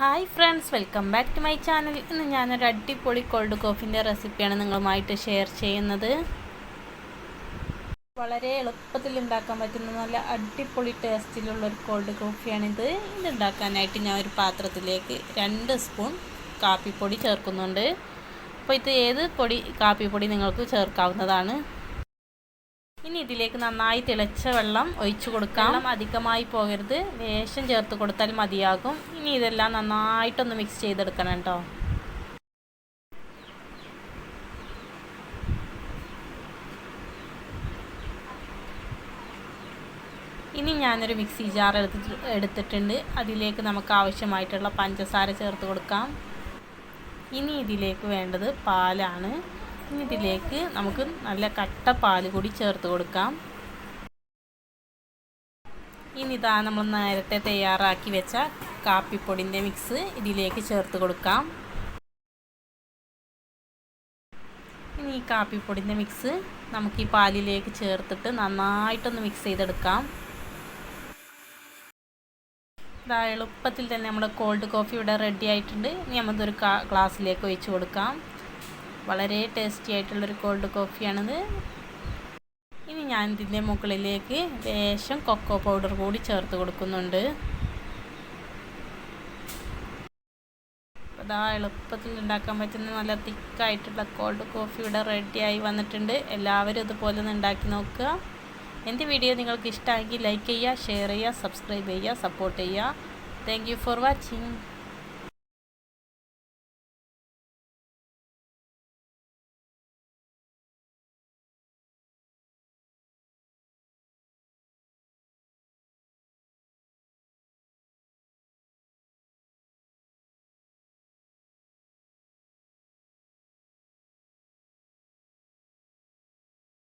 Hi friends welcome back to my channel ഇന്ന് ഞാനൊരു അടിപൊളി കോൾഡ് കോഫിന്റെ റെസിപ്പിയാണ് നിങ്ങളുമായിട്ട് ഷെയർ ചെയ്യുന്നത്. വളരെ എളുപ്പത്തിൽ ഉണ്ടാക്കാൻ പറ്റുന്ന നല്ല അടിപൊളി ടേസ്റ്റിലുള്ള ഒരു കോൾഡ് കോഫിയാണിത് ഇത് ഉണ്ടാക്കാനായിട്ട് ഞാൻ ഒരു പാത്രത്തിലേക്ക് രണ്ട് സ്പൂൺ കാപ്പിപ്പൊടി ചേർക്കുന്നുണ്ട്. അപ്പോൾ ഇത് ഏത് പൊടി കാപ്പിപ്പൊടി നിങ്ങൾക്ക് ചേർക്കാവുന്നതാണ്? ഇനി ഇതിലേക്ക് നന്നായി തിളച്ച വെള്ളം ഒഴിച്ചു കൊടുക്കാം. വെള്ളം അധികമായി പോകരുത്. ലേശം ചേർത്ത് കൊടുത്താൽ മതിയാകും. ഇനി ഇതെല്ലാം നന്നായിട്ടൊന്ന് മിക്സ് ചെയ്തെടുക്കണം കേട്ടോ. ഇനി ഞാനൊരു മിക്സി ജാർ എടുത്തിട്ട് എടുത്തിട്ടുണ്ട്. അതിലേക്ക് നമുക്ക് ആവശ്യമായിട്ടുള്ള പഞ്ചസാര ചേർത്ത് കൊടുക്കാം. ഇനി ഇതിലേക്ക് വേണ്ടത് പാലാണ്. ഇതിലേക്ക് നമുക്ക് നല്ല കട്ട പാൽ കൂടി ചേർത്ത് കൊടുക്കാം. ഇനി ഇതാ നമ്മൾ നേരത്തെ തയ്യാറാക്കി വെച്ച കാപ്പിപ്പൊടിന്റെ മിക്സ് ഇതിലേക്ക് ചേർത്ത് കൊടുക്കാം. ഇനി ഈ കാപ്പിപ്പൊടിന്റെ മിക്സ് നമുക്ക് ഈ പാലിലേക്ക് ചേർത്തിട്ട് നന്നായിട്ടൊന്ന് മിക്സ് ചെയ്തെടുക്കാം. ഇതാ എളുപ്പത്തിൽ തന്നെ നമ്മുടെ കോൾഡ് കോഫി ഇവിടെ റെഡി ആയിട്ടുണ്ട്. ഇനി നമുക്കൊരു ഗ്ലാസ്സിലേക്ക് ഒഴിച്ചു കൊടുക്കാം. വളരെ ടേസ്റ്റി ആയിട്ടുള്ളൊരു കോൾഡ് കോഫിയാണിത് ഇനി ഞാൻ ഇതിന്റെ മുകളിലേക്ക് ലേശം കൊക്കോ പൗഡർ കൂടി ചേർത്ത് കൊടുക്കുന്നുണ്ട്. അതാ എളുപ്പത്തിൽ ഉണ്ടാക്കാൻ പറ്റുന്ന നല്ല തിക്കായിട്ടുള്ള കോൾഡ് കോഫി ഇവിടെ റെഡിയായി വന്നിട്ടുണ്ട്. എല്ലാവരും ഇതുപോലെ ഒന്ന് ഉണ്ടാക്കി നോക്കുക. എന്റെ വീഡിയോ നിങ്ങൾക്ക് ഇഷ്ടമായെങ്കിൽ ലൈക്ക് ചെയ്യുക ഷെയർ ചെയ്യുക സബ്സ്ക്രൈബ് ചെയ്യുക സപ്പോർട്ട് ചെയ്യുക. Thank for watching